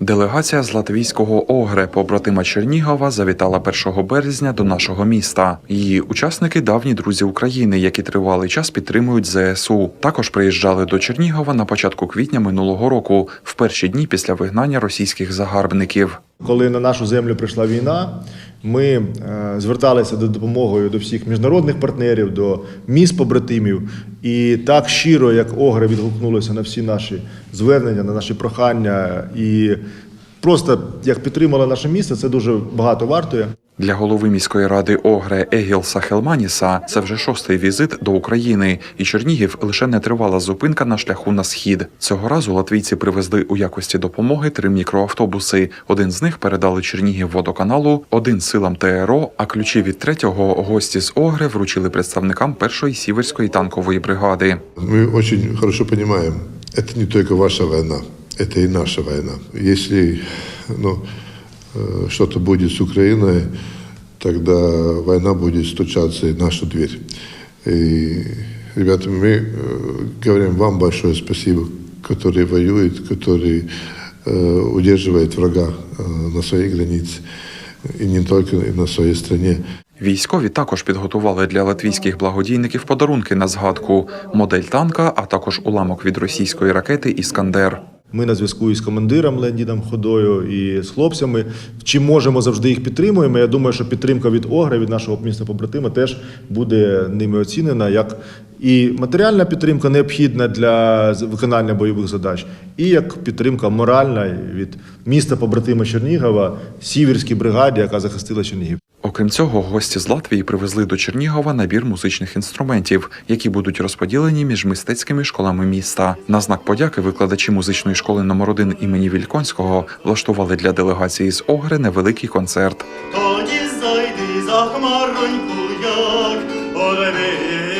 Делегація з латвійського Огре, побратима Чернігова, завітала 1 березня до нашого міста. Її учасники давні друзі України, які тривалий час підтримують ЗСУ. Також приїжджали до Чернігова на початку квітня минулого року, в перші дні після вигнання російських загарбників. Коли на нашу землю прийшла війна, ми е, зверталися до допомогою до всіх міжнародних партнерів, до міст побратимів. І так щиро, як огри відгукнулися на всі наші звернення, на наші прохання, і просто як підтримала наше місто, це дуже багато вартує. Для голови міської ради Огре Егілса Хелманіса це вже шостий візит до України, і Чернігів лише не тривала зупинка на шляху на схід. Цього разу латвійці привезли у якості допомоги три мікроавтобуси. Один з них передали Чернігів водоканалу, один силам ТРО, а ключі від третього гості з Огре вручили представникам першої сіверської танкової бригади. Мы очень хорошо понимаем, это не только ваша война, это и наша война. Если ну, э, что-то будет с Украиной, тогда война будет стучаться и в нашу дверь. И, ребята, мы э, говорим вам большое спасибо, которые воюют, которые э, удерживают врага э, на своей границе, и не только на своей стране. Військові також підготували для латвійських благодійників подарунки на згадку, модель танка, а також уламок від російської ракети Іскандер. Ми на зв'язку із командиром Леонідом Ходою і з хлопцями. Чи можемо завжди їх підтримуємо? Я думаю, що підтримка від Огра, від нашого міста побратима, теж буде ними оцінена як і матеріальна підтримка необхідна для виконання бойових задач, і як підтримка моральна від міста побратима Чернігова, Сіверській бригаді, яка захистила Чернігів. Окрім цього, гості з Латвії привезли до Чернігова набір музичних інструментів, які будуть розподілені між мистецькими школами міста. На знак подяки викладачі музичної школи номер 1 імені Вільконського влаштували для делегації з Огри невеликий концерт. Тоді зайди за хмароньку, як заїде.